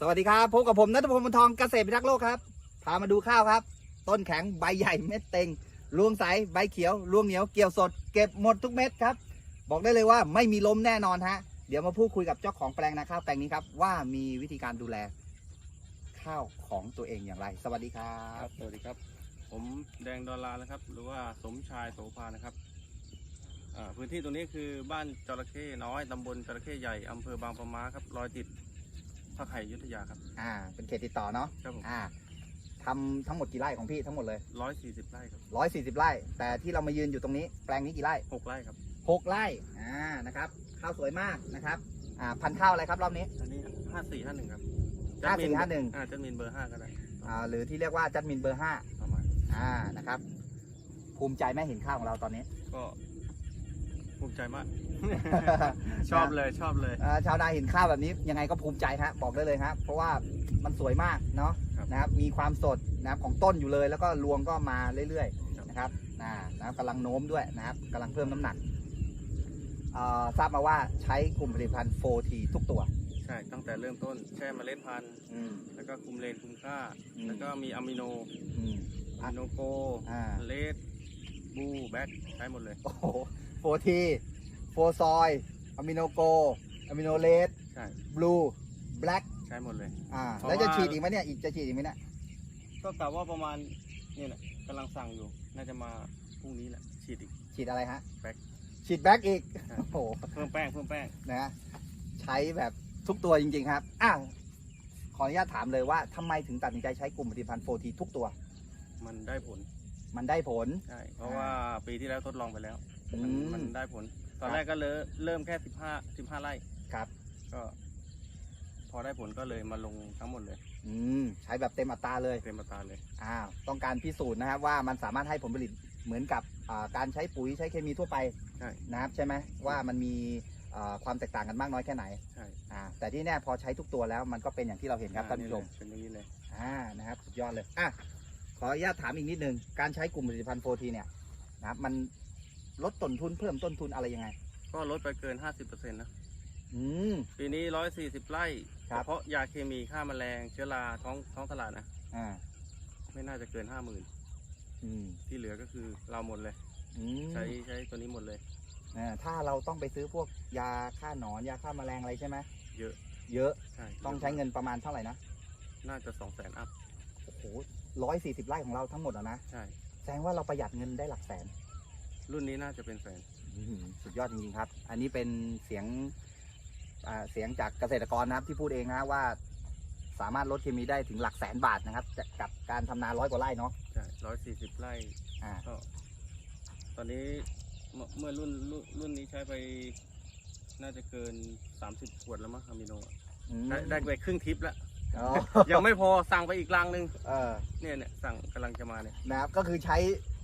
สวัสดีครับพบกับผมนัทพงศ์บรรทองเกษตรพิทักษ์โลกครับ พามาดูข้าวครับ ต้นแข็งใบใหญ่เม็ดเต็งรวงใสใบเขียวรวงเหนียวเกี่ยวสด เก็บหมดทุกเม็ดครับ บอกได้เลยว่าไม่มีล้มแน่นอนฮะ เดี๋ยวมาพูดคุยกับเจ้าของแปลงนาข้าวแปลงนี้ครับ ว่ามีวิธีการดูแล ข้าวของตัวเองอย่างไร สวัสดีครัครับ บสวัสดีครับ ผมแดงดอลลาร์นะครับ หรือว่าสมชายโสภานะครับอ่าพื้นที่ตรงนี้คือบ้านจระเข้น้อยตำบลจระเข้ใหญ่อำเภอบางปะมาครับรอยติด พระไข่อยุธยาครับ อ่า เป็นเขตติดต่อเนาะ ครับผมอ่าทำทั้งหมดกี่ไร่ของพี่ทั้งหมดเลย ร้อยสี่สิบไร่ครับร้อยสี่สิบไร่ แต่ที่เรามายืนอยู่ตรงนี้ แปลงนี้กี่ไร่หกไร่ครับหกไร่ อ่า นะครับ ข้าวสวยมากนะครับ อ่า พันธุ์ข้าวอะไรครับรอบนี้ อันนี้ห้าสี่ห้าหนึ่งครับห้าสี่ห้าหนึ่งอ่าจัดมินเบอร์ห้าก็ได้ อ่า หรือที่เรียกว่าจัดมินเบอร์ห้าประมาณ อ่า นะครับ ภูมิใจไหมเห็นข้าวของเราตอนนี้ ก็ ภูมิใจมาก ชอบเลยชอบเลย อ่าชาวนาเห็นข้าวแบบนี้ยังไงก็ภูมิใจฮะบอกได้เลยฮะเพราะว่ามันสวยมากเนาะครับ นะครับมีความสดนะครับของต้นอยู่เลย แล้วก็รวงก็มาเรื่อยครับๆนะครับอ่านะครับกำลังโน้มด้วยนะครับกำลังเพิ่มน้ำหนักอ่าทราบมาว่าใช้กลุ่มผลิตภัณฑ์ 4T ทุกตัวใช่ตั้งแต่เริ่มต้นแช่เมล็ดพันธุ์อืม แล้วก็คุมเลนคุมค่า อืม แล้วก็มีอะมิโนอืม อะมิโนโกอ่า เลดบูแบ็กใช้หมดเลย โอ้โห โฟทีโฟซอยอะมิโนโกอะมิโนเลสใช่บลูแบล็กใช้หมดเลย อ่า เพราะแล้วจะว่า ฉีดอีกไหมเนี่ยอีกจะฉีดอีกไหมเนี่ยก็กะว่าประมาณนี่แหละกำลังสั่งอยู่ น่าจะมาพรุ่งนี้แหละฉีดอีก ฉีดอะไรฮะแบล็กฉีดแบล็กอีกใช่โอ้โหเพิ่มแป้งเพิ่มแป้งนะฮะใช้แบบทุกตัวจริง ๆ ครับอ้าวขออนุญาตถามเลยว่าทำไมถึงตัดสินใจใช้กลุ่มผลิตภัณฑ์โฟทีทุกตัว มันได้ผลมันได้ผล ใช่เพราะว่าปีที่แล้วทดลองไปแล้ว อืมันม มันได้ผล ตอนแรกก็เลยเริ่มแค่สิบห้าสิบห้าไร่ครับ ก็ พอได้ผลก็เลยมาลงทั้งหมดเลยอืม ใช้แบบเต็มอัตราเลย เต็มอัตราเลยอ้าวต้องการพิสูจน์นะครับว่ามันสามารถให้ผลผลิตเหมือนกับอ่าการใช้ปุ๋ยใช้เคมีทั่วไปใช่ นะครับใช่ไหมว่ามันมีอ่าความแตกต่างกันมากน้อยแค่ไหน ใช่อ่า แต่ที่แน่พอใช้ทุกตัวแล้วมันก็เป็นอย่างที่เราเห็นครับท่านผู้ชม เป็นอย่างนี้เลย อ่า นะครับ สุดยอดเลย อะ ขออนุญาตถามอีกนิดนึง การใช้กลุ่มผลิตภัณฑ์โฟทีเนี่ยนะครับ มัน ลดต้นทุนเพิ่มต้นทุนอะไรยังไง ก็ลดไปเกินห้าสิบเปอร์เซ็นต์นะอืม ปีนี้ร้อยสี่สิบไร่ครับเฉพาะยาเคมีฆ่าแมลงเชื้อราท้องท้องตลาดนะ อ่าไม่น่าจะเกินห้าหมื่นอืมที่เหลือก็คือเราหมดเลย อืมใช้ใช้ตัวนี้หมดเลย อ่าถ้าเราต้องไปซื้อพวกยาฆ่าหนอนยาฆ่าแมลงอะไรใช่ไหมเยอะเยอะใช่ต้องใช้เงินประมาณเท่าไหร่นะน่าจะสองแสนอัพโอ้โหร้อยสี่สิบไร่ของเราทั้งหมดอะนะใช่ แสดงว่าเราประหยัดเงินได้หลักแสน รุ่นนี้น่าจะเป็นแสนอื้อหือสุดยอดจริงๆครับ อันนี้เป็นเสียงอ่าเสียงจากเกษตรกรนะครับที่พูดเองนะว่าสามารถลดเคมีได้ถึงหลักแสนบาทนะครับจากกับการทำนาร้อยกว่าไร่เนาะใช่ร้อยสี่สิบไร่อ่าก็ ตอนนี้เมื่อเมื่อรุ่นรุ่นรุ่นนี้ใช้ไป น่าจะเกินสามสิบขวดแล้วมั้งอะมิโนอะอืมได้ได้ไปครึ่งทิปแล้ว อ๋อยังไม่พอสั่งไปอีกลังหนึ่งเออ เนี่ยเนี่ยสั่งกำลังจะมาเนี่ยนะครับก็คือใช้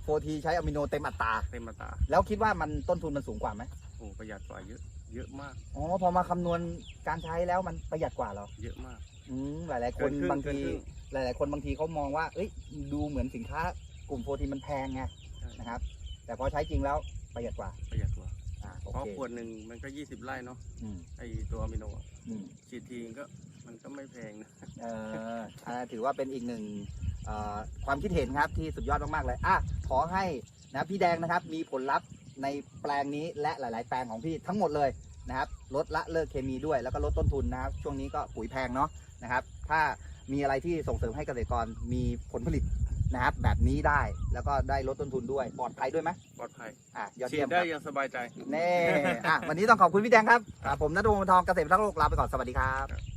โฟทีใช้อะมิโนเต็มอัตรา เต็มมาตราแล้วคิดว่ามันต้นทุนมันสูงกว่าไหมโอ้ประหยัดกว่าเยอะ เยอะมาก อ๋อ พอมาคำนวณการใช้แล้วมันประหยัดกว่าเหรอ เยอะมากอืม หลาย ๆคเกินนครึ่งบางเกินทีครึ่งหลาย ๆ คนบางทีเขามองว่า เอ้ย ดูเหมือนสินค้ากลุ่มโฟทีมันแพงไงใช่นะครับ แต่พอใช้จริงแล้วประหยัดกว่า ประหยัดกว่า อ่า โอเพราะเคขวดหนึ่งมันก็ยี่สิบไร่เนาะ อืมไอตัวอะมิโนอะอืม ฉีดทีก็มันก็ไม่แพงนะ เอ่ออ่าถือว่าเป็นอีกหนึ่งเอ่อ ความคิดเห็นครับที่สุดยอดมากๆเลยอะขอให้นะพี่แดงนะครับมีผลลัพธ์ในแปลงนี้และหลาย ๆ แปลงของพี่ทั้งหมดเลยนะครับลดละเลิกเคมีด้วยแล้วก็ลดต้นทุนนะครับ ช่วงนี้ก็ปุ๋ยแพงเนาะนะครับ ถ้ามีอะไรที่ส่งเสริมให้เกษตรกรมีผลผลิตนะครับ แบบนี้ได้แล้วก็ได้ลดต้นทุนด้วยปลอดภัยด้วยไหมปลอดภัยอะยอดฉีเยี่ดยมคได้รับอยังสบายใจ เน่อะวันนี้ต้องขอบคุณพี่แดงครับอะผมนัทวงศ์ทองเกษตรพิทักษ์โลกลาไปก่อนสวัสดีครับ